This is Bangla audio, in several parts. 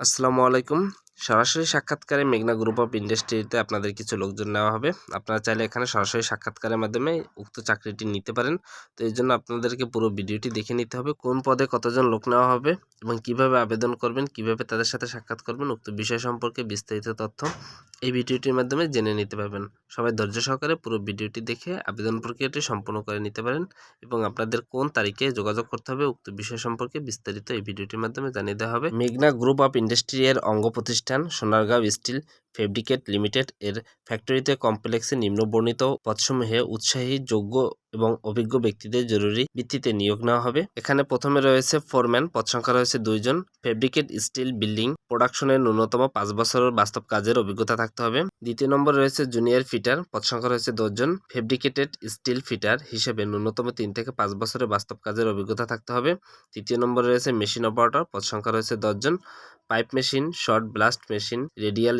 আসসালামু আলাইকুম। সরাসরি সাক্ষাৎকারে মেঘনা গ্রুপ অফ ইন্ডাস্ট্রিতে আপনাদের কিছু লোকজন নেওয়া হবে। আপনারা চাইলে এখানে সরাসরি সাক্ষাৎকারের মাধ্যমে উক্ত চাকরিটি নিতে পারেন। তো এই জন্য আপনাদেরকে পুরো ভিডিওটি দেখে নিতে হবে, কোন পদে কতজন লোক নেওয়া হবে এবং কীভাবে আবেদন করবেন, কীভাবে তাদের সাথে সাক্ষাৎ করবেন, উক্ত বিষয় সম্পর্কে বিস্তারিত তথ্য এই ভিডিওটির মাধ্যমে জেনে নিতে পারবেন। সবাই ধৈর্য সহকারে পুরো ভিডিওটি দেখে আবেদন প্রক্রিয়াটি সম্পূর্ণ করে নিতে পারেন এবং আপনাদের কোন তারিখে যোগাযোগ করতে হবে উক্ত বিষয় সম্পর্কে বিস্তারিত এই ভিডিওটির মাধ্যমে জানিয়ে দেওয়া হবে। মেঘনা গ্রুপ অফ ইন্ডাস্ট্রি এর অঙ্গ প্রতিষ্ঠান সোনারগাঁও স্টিল ফেব্রিকেট লিমিটেড এর ফ্যাক্টরিতে কমপ্লেক্সে নিম্নবর্ণিত পদসমূহে উৎসাহী, যোগ্য এবং অভিজ্ঞ ব্যক্তিদের জরুরি ভিত্তিতে নিয়োগ নেওয়া হবে। এখানে প্রথমে রয়েছে ফোরম্যান, পদ সংখ্যা রয়েছে দুইজন ফেব্রিকেট স্টিল বিল্ডিং প্রোডাকশনের ন্যূনতম পাঁচ বছরের বাস্তব কাজের অভিজ্ঞতা থাকতে হবে। দ্বিতীয় নম্বর রয়েছে জুনিয়র ফিটার, পদ সংখ্যা রয়েছে দশজন ফেব্রিকেটেড স্টিল ফিটার হিসেবে ন্যূনতম তিন থেকে পাঁচ বছরের বাস্তব কাজের অভিজ্ঞতা থাকতে হবে। তৃতীয় নম্বর রয়েছে মেশিন অপারেটর, পদ সংখ্যা রয়েছে দশজন pipe machine, shot blast machine, radial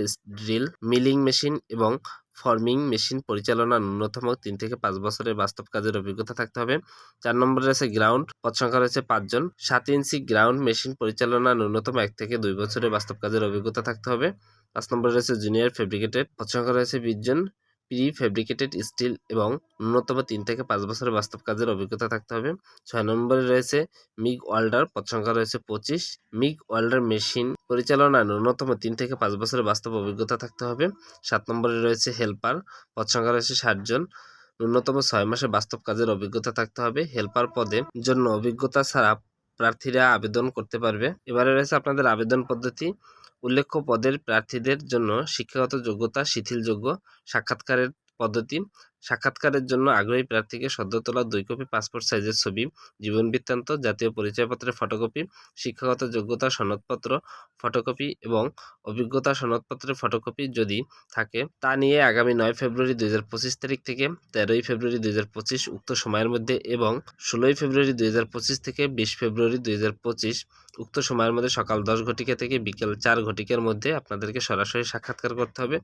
drill, milling machine এবং ফর্মিং মেশিন পরিচালনা ন্যূনতম তিন থেকে পাঁচ বছরের বাস্তব কাজের অভিজ্ঞতা থাকতে হবে। চার নম্বরে রয়েছে গ্রাউন্ড, পদ সংখ্যা রয়েছে পাঁচজন সাত ইঞ্চি গ্রাউন্ড মেশিন পরিচালনা ন্যূনতম এক থেকে দুই বছরের বাস্তব কাজের অভিজ্ঞতা থাকতে হবে। পাঁচ নম্বরে রয়েছে জুনিয়র ফেব্রিকেটেড, পদ সংখ্যা রয়েছে বিশ জন প্রি ফেব্রিকেটেড স্টিল এবং ন্যূনতম তিন থেকে পাঁচ বছরের বাস্তব কাজের অভিজ্ঞতা থাকতে হবে। ছয় নম্বরে রয়েছে মিগ ওয়াল্ডার, পদ সংখ্যা রয়েছে পঁচিশ। মিগ ওয়াল্ডার মেশিন পরিচালনা ন্যূনতম তিন থেকে পাঁচ বছরের বাস্তব অভিজ্ঞতা থাকতে হবে। সাত নম্বরে রয়েছে হেল্পার, পদ সংখ্যা রয়েছে ষাটজন ন্যূনতম ছয় মাসে বাস্তব কাজের অভিজ্ঞতা থাকতে হবে। হেল্পার পদে জন্য অভিজ্ঞতা ছাড়া প্রার্থীরা আবেদন করতে পারবে। এবারে রয়েছে আপনাদের আবেদন পদ্ধতি। উল্লেখ্য পদের প্রার্থীদের জন্য শিক্ষাগত যোগ্যতা শিথিলযোগ্য সাক্ষাৎকারের পদ্ধতি সাক্ষাৎকারের জন্য আগ্রহী প্রার্থীকে সদ্য তোলা দুই কপি পাসপোর্ট সাইজের ছবি, জীবন বৃত্তান্ত, জাতীয় পরিচয়পত্রের ফটোকপি, শিক্ষাগত যোগ্যতা সনদপত্র ফটোকপি এবং অভিজ্ঞতা সনদপত্রের ফটোকপি যদি থাকে, তা নিয়ে আগামী নয় ফেব্রুয়ারি দু হাজার পঁচিশ তারিখ থেকে, তেরোই ফেব্রুয়ারি দু হাজার পঁচিশ উক্ত সময়ের মধ্যে এবং ষোলোই ফেব্রুয়ারি দুই হাজার পঁচিশ থেকে বিশ ফেব্রুয়ারি দুই হাজার পঁচিশ উক্ত সময়ের মধ্যে সকাল দশ ঘটিকা থেকে বিকেল চার ঘটিকার মধ্যে আপনাদেরকে সরাসরি সাক্ষাৎকার করতে হবে।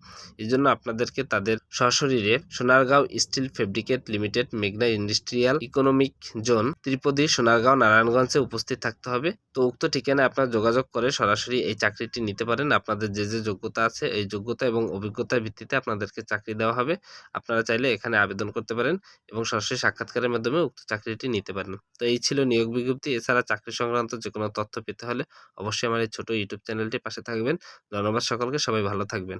এই জন্য আপনাদেরকে তাদের সশরীরে সোনারগাঁও স্টিল ফেব্রিকেট লিমিটেড মেঘনা industrial economic zone, Tripadi Sonargaon, নারায়ণগঞ্জে উপস্থিত থাকতে হবে। তো উক্ত ঠিকানায় আপনার যোগাযোগ করে সরাসরি এই চাকরিটি নিতে পারেন। আপনাদের যে যে যোগ্যতা আছে, এই যোগ্যতা এবং অভিজ্ঞতার ভিত্তিতে আপনাদেরকে চাকরি দেওয়া হবে। আপনারা চাইলে এখানে আবেদন করতে পারেন এবং সরাসরি সাক্ষাৎকারের মাধ্যমে উক্ত চাকরিটি নিতে পারেন। তো এই ছিল নিয়োগ বিজ্ঞপ্তি। এছাড়া চাকরি সংক্রান্ত যে কোনো তথ্য পেতে হলে অবশ্যই আমার এই ছোট ইউটিউব চ্যানেলটি পাশে থাকবেন। ধন্যবাদ সকলকে। সবাই ভালো থাকবেন।